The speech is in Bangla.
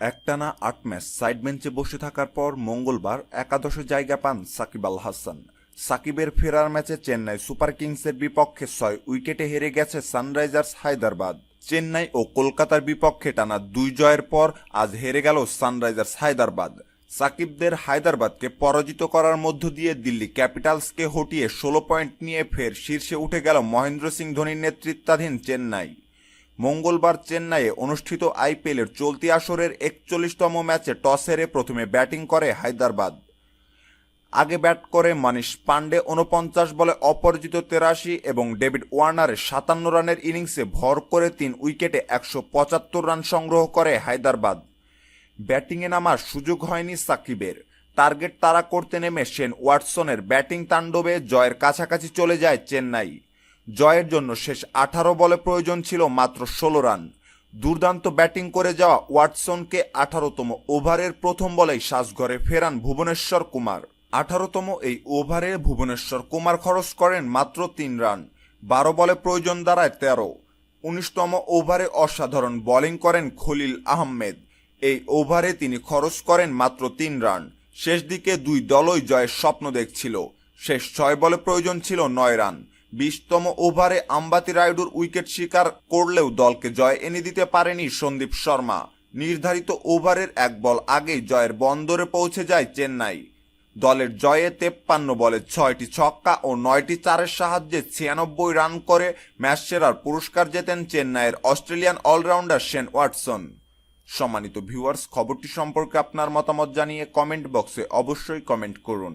একটানা আট ম্যাচ সাইড বেঞ্চে বসে থাকার পর মঙ্গলবার একাদশে জায়গা পান সাকিব আল হাসান। সাকিবের ফেরার ম্যাচে চেন্নাই সুপার কিংসের বিপক্ষে ছয় উইকেটে হেরে গেছে সানরাইজার্স হায়দ্রাবাদ। চেন্নাই ও কলকাতার বিপক্ষে টানা দুই জয়ের পর আজ হেরে গেল সানরাইজার্স হায়দ্রাবাদ। সাকিবদের হায়দ্রাবাদকে পরাজিত করার মধ্য দিয়ে দিল্লি ক্যাপিটালসকে হটিয়ে ষোলো পয়েন্ট নিয়ে ফের শীর্ষে উঠে গেল মহেন্দ্র সিং ধোনির নেতৃত্বাধীন চেন্নাই। মঙ্গলবার চেন্নাইয়ে অনুষ্ঠিত আইপিএলের চলতি আসরের একচল্লিশতম ম্যাচে টস হেরে প্রথমে ব্যাটিং করে হায়দ্রাবাদ। আগে ব্যাট করে মানিশ পান্ডে উনপঞ্চাশ বলে অপরাজিত তেরাশি এবং ডেভিড ওয়ার্নারের সাতান্ন রানের ইনিংসে ভর করে তিন উইকেটে একশো পঁচাত্তর রান সংগ্রহ করে হায়দ্রাবাদ। ব্যাটিংয়ে নামার সুযোগ হয়নি সাকিবের। টার্গেট তাড়া করতে নেমে শেন ওয়াটসনের ব্যাটিং তাণ্ডবে জয়ের কাছাকাছি চলে যায় চেন্নাই। জয়ের জন্য শেষ আঠারো বলে প্রয়োজন ছিল মাত্র ষোলো রান। দুর্দান্ত ব্যাটিং করে যাওয়া ওয়াটসনকে আঠারোতম ওভারের প্রথম বলেই সাজঘরে ফেরান ভুবনেশ্বর কুমার। আঠারোতম এই ওভারে ভুবনেশ্বর কুমার খরচ করেন মাত্র তিন রান, বারো বলে প্রয়োজন দাঁড়ায় তেরো। উনিশতম ওভারে অসাধারণ বোলিং করেন খলিল আহমেদ। এই ওভারে তিনি খরচ করেন মাত্র তিন রান শেষ দিকে দুই দলই জয়ের স্বপ্ন দেখছিল। শেষ ছয় বলে প্রয়োজন ছিল নয় রান। বিশতম ওভারে আম্বাতি রায়ডুর উইকেট শিকার করলেও দলকে জয় এনে দিতে পারেনি সন্দীপ শর্মা। নির্ধারিত ওভারের এক বল আগেই জয়ের বন্দরে পৌঁছে যায় চেন্নাই। দলের জয়ে তেপ্পান্ন বলে ছয়টি ছক্কা ও নয়টি চারের সাহায্যে ছিয়ানব্বই রান করে ম্যাচ সেরার পুরস্কার জেতেন চেন্নাইয়ের অস্ট্রেলিয়ান অলরাউন্ডার শেন ওয়াটসন। সম্মানিত ভিউয়ার্স, খবরটি সম্পর্কে আপনার মতামত জানিয়ে কমেন্ট বক্সে অবশ্যই কমেন্ট করুন।